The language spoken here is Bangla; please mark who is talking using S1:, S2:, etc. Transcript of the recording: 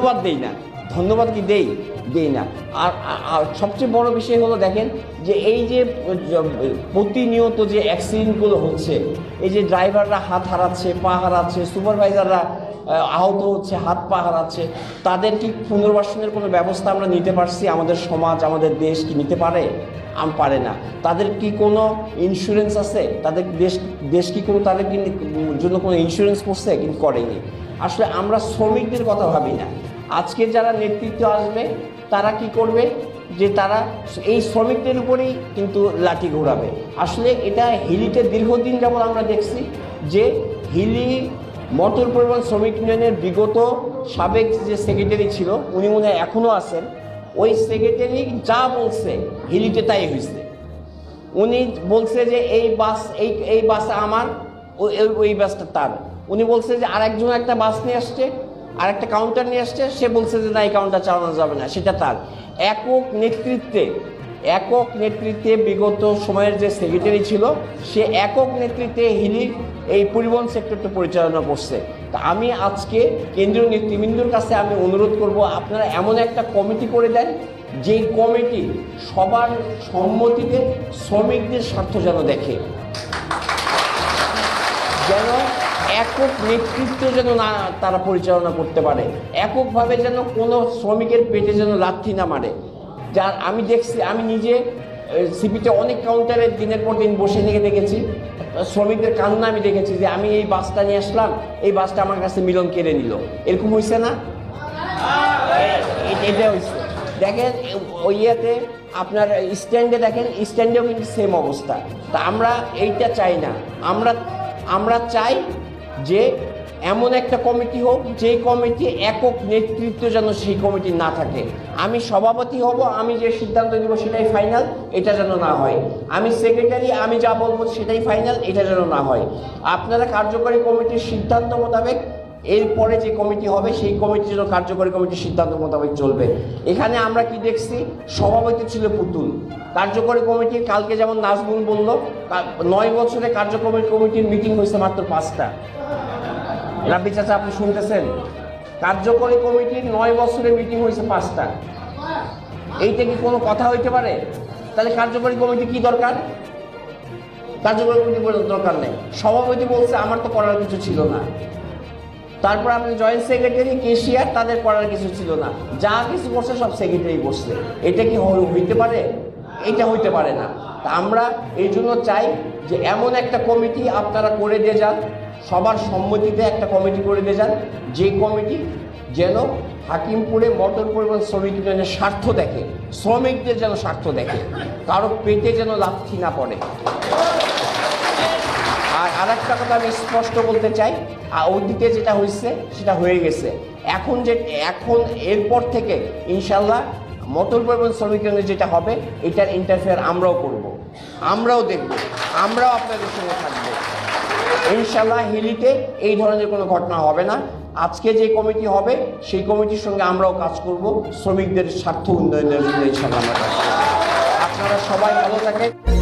S1: ধন্যবাদ দেই না। ধন্যবাদ কি দেই? দেই না। আর সবচেয়ে বড় বিষয় হলো দেখেন যে এই যে প্রতিনিয়ত যে অ্যাক্সিডেন্টগুলো হচ্ছে, এই যে ড্রাইভাররা হাত হারাচ্ছে, পা হারাচ্ছে সুপারভাইজাররা আহত হচ্ছে, হাত পা হারাচ্ছে, তাদের কি পুনর্বাসনের কোনো ব্যবস্থা আমরা নিতে পারছি? আমাদের সমাজ, আমাদের দেশ কি নিতে পারে? আম, পারে না। তাদের কি কোনো ইন্স্যুরেন্স আছে? তাদের দেশ দেশ কি কোনো, তাদের জন্য কোনো ইন্স্যুরেন্স করছে? কিন্তু করেনি। আসলে আমরা শ্রমিকদের কথা ভাবি না। আজকে যারা নেতৃত্ব আসবে, তারা কি করবে? যে তারা এই শ্রমিকদের উপরেই কিন্তু লাঠি ঘোরাবে। আসলে এটা হিলিতে দীর্ঘদিন যেমন আমরা দেখছি যে হিলি মোটর পরিবহন শ্রমিক ইউনিয়নের বিগত সাবেক যে সেক্রেটারি ছিল, উনি মনে হয় এখনও আছেন। ওই সেক্রেটারি যা বলছে, হিলিতে তাই হয়েছে উনি বলছে যে এই বাস, এই এই বাস আমার ওই বাসটা তার। উনি বলছে যে আরেকজন একটা বাস নিয়ে আসছে আর একটা কাউন্টার নিয়ে আসছে, সে বলছে যে না, এই কাউন্টার চালানো যাবে না, সেটা তার। একক নেতৃত্বে একক নেতৃত্বে বিগত সময়ের যে সেক্রেটারি ছিল, সে একক নেতৃত্বে হিলি এই পরিবহন সেক্টরটা পরিচালনা করছে। তা আমি আজকে কেন্দ্রীয় নেতৃবৃন্দুর কাছে আমি অনুরোধ করব, আপনারা এমন একটা কমিটি করে দেন যে কমিটি সবার সম্মতিতে শ্রমিকদের স্বার্থ যেন দেখে। যেন একক নেতৃত্ব যেন না তারা পরিচালনা করতে পারে, এককভাবে যেন কোনো শ্রমিকের পেটে যেন লাথি না মারে। যার আমি দেখছি, আমি নিজে সিপিতে অনেক কাউন্টারে দিনের পর দিন বসে থেকে দেখেছি। শ্রমিকদের কান্না আমি দেখেছি যে আমি এই বাসটা নিয়ে আসলাম এই বাসটা আমার কাছে মিলন কেড়ে নিল। এরকম হয়েছে না? এটা হয়েছে দেখেন ওই ইয়েতে আপনার স্ট্যান্ডে দেখেন স্ট্যান্ডেও কিন্তু সেম অবস্থা। তা আমরা এইটা চাই না। আমরা আমরা চাই যে এমন একটা কমিটি হোক যে কমিটি একক নেতৃত্ব যেন সেই কমিটি না থাকে। আমি সভাপতি হব, আমি যে সিদ্ধান্ত দিব সেটাই ফাইনাল এটা যেন না হয়। আমি সেক্রেটারি আমি যা বলব সেটাই ফাইনাল এটা যেন না হয়। আপনারা কার্যকরী কমিটির সিদ্ধান্ত মোতাবেক, এরপরে যে কমিটি হবে, সেই কমিটির জন্য কার্যকরী কমিটির সিদ্ধান্ত মোতাবেক চলবে। এখানে আমরা কি দেখছি? সভাপতি ছিল পুতুল। কার্যকরী কমিটির কালকে যেমন নাজমুল বলল নয় বছরে কার্যকরী কমিটির মিটিং হয়েছে মাত্র পাঁচটা। রাব্বি চাচা, আপনি শুনতেছেন? কার্যকরী কমিটির নয় বছরে মিটিং হয়েছে পাঁচটা। এইটা কি কোনো কথা হইতে পারে? তাহলে কার্যকরী কমিটি কি দরকার? কার্যকরী কমিটি বলার দরকার নেই। সভাপতি বলছে, আমার তো করার কিছু ছিল না। তারপর আপনি জয়েন্ট সেক্রেটারি কেশিয়ার, তাদের করার কিছু ছিল না। যা কিছু করছে সব সেক্রেটারি করছে এটা কি হইতে পারে? এটা হইতে পারে না। তা আমরা এই জন্য চাই যে এমন একটা কমিটি আপনারা করে দিয়ে যান। সবার সম্মতিতে একটা কমিটি করে দিয়ে যান। যে কমিটি যেন হাকিমপুরে মটর পরিবহন শ্রমিক ইউনিয়নের স্বার্থ দেখে, শ্রমিকদের যেন স্বার্থ দেখে, কারও পেটে যেন লাথি না পড়ে। আর আরেকটা কথা আমি স্পষ্ট বলতে চাই আর অতীতে যেটা হয়েছে, সেটা হয়ে গেছে। এখন যে, এখন এরপর থেকে ইনশাল্লাহ মটর পরিবহন শ্রমিক ইউনিয়নে যেটা হবে, এটার ইন্টারফেয়ার আমরাও করব। আমরাও দেখব, আমরাও আপনাদের সঙ্গে থাকব। ইনশাল্লাহ হিলিতে এই ধরনের কোনো ঘটনা হবে না। আজকে যে কমিটি হবে, সেই কমিটির সঙ্গে আমরাও কাজ করব। শ্রমিকদের স্বার্থ উন্নয়নের জন্য ইনশাল্লাহ আমরা কাজ করব। আপনারা সবাই ভালো থাকেন।